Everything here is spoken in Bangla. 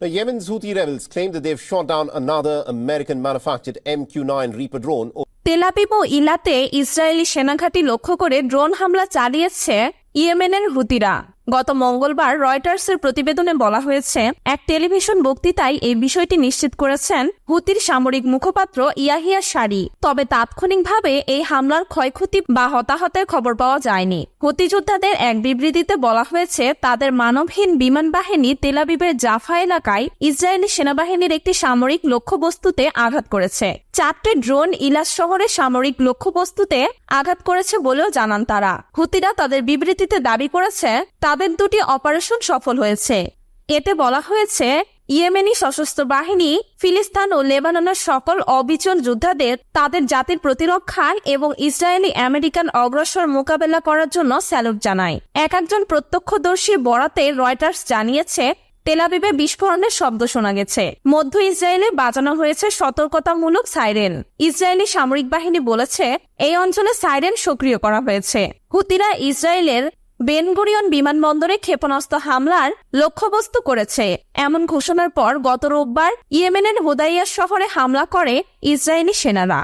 Now, Yemen's Houthi rebels claim that they've shot down another American manufactured MQ 9 Reaper drone Tel Aviv ও ইলাতে ইসরায়েলি সেনাঘাঁটি লক্ষ্য করে ড্রোন হামলা চালিয়েছে ইয়েমেনের হুতিরা গত মঙ্গলবার রয়টার্সের প্রতিবেদনে বলা হয়েছে, এক টেলিভিশন বক্তৃতায় এই বিষয়টি নিশ্চিত করেছেন হুতির সামরিক মুখপাত্র ইয়াহিয়া সারি তবে তাৎক্ষণিকভাবে এই হামলার ক্ষয়ক্ষতি বা হতাহতের খবর পাওয়া যায়নি। হুতি যোদ্ধাদের এক বিবৃতিতে বলা হয়েছে, তাদের মানবহীন বিমান বাহিনী তেলাবিবের জাফা এলাকায় ইসরায়েলি সেনাবাহিনীর একটি সামরিক লক্ষ্যবস্তুতে আঘাত করেছে। চারটি ড্রোন ইলাস শহরের সামরিক লক্ষ্যবস্তুতে আঘাত করেছে বলেও জানান তারা। হুতিরা তাদের বিবৃতিতে দাবি করেছে, তাদের দুটি অপারেশন সফল হয়েছে। এতে বলা হয়েছে, ইয়েমেনি সশস্ত্র বাহিনী, ফিলিস্তান ও লেবাননের সকল অবিচল যোদ্ধাদের তাদের জাতির প্রতিরক্ষায় এবং ইসরায়েলি আমেরিকান অগ্রসর মোকাবেলা করার জন্য স্যালুট জানায়। এক একজন প্রত্যক্ষদর্শী বরাতে রয়টার্স জানিয়েছে তেলাবিবে বিস্ফোরণের শব্দ শোনা গেছে। মধ্য ইসরায়েলে বাজানো হয়েছে সতর্কতামূলক সাইরেন। ইসরায়েলি সামরিক বাহিনী বলেছে, এই অঞ্চলে সাইরেন সক্রিয় করা হয়েছে। হুতিরা ইসরায়েলের বেনগুরিয়ন বিমানবন্দরে ক্ষেপণাস্ত্র হামলার লক্ষ্যবস্তু করেছে। এমন ঘোষণার পর গত রোববার ইয়েমেনের হুদাইয়া শহরে হামলা করে ইসরায়েলি সেনারা।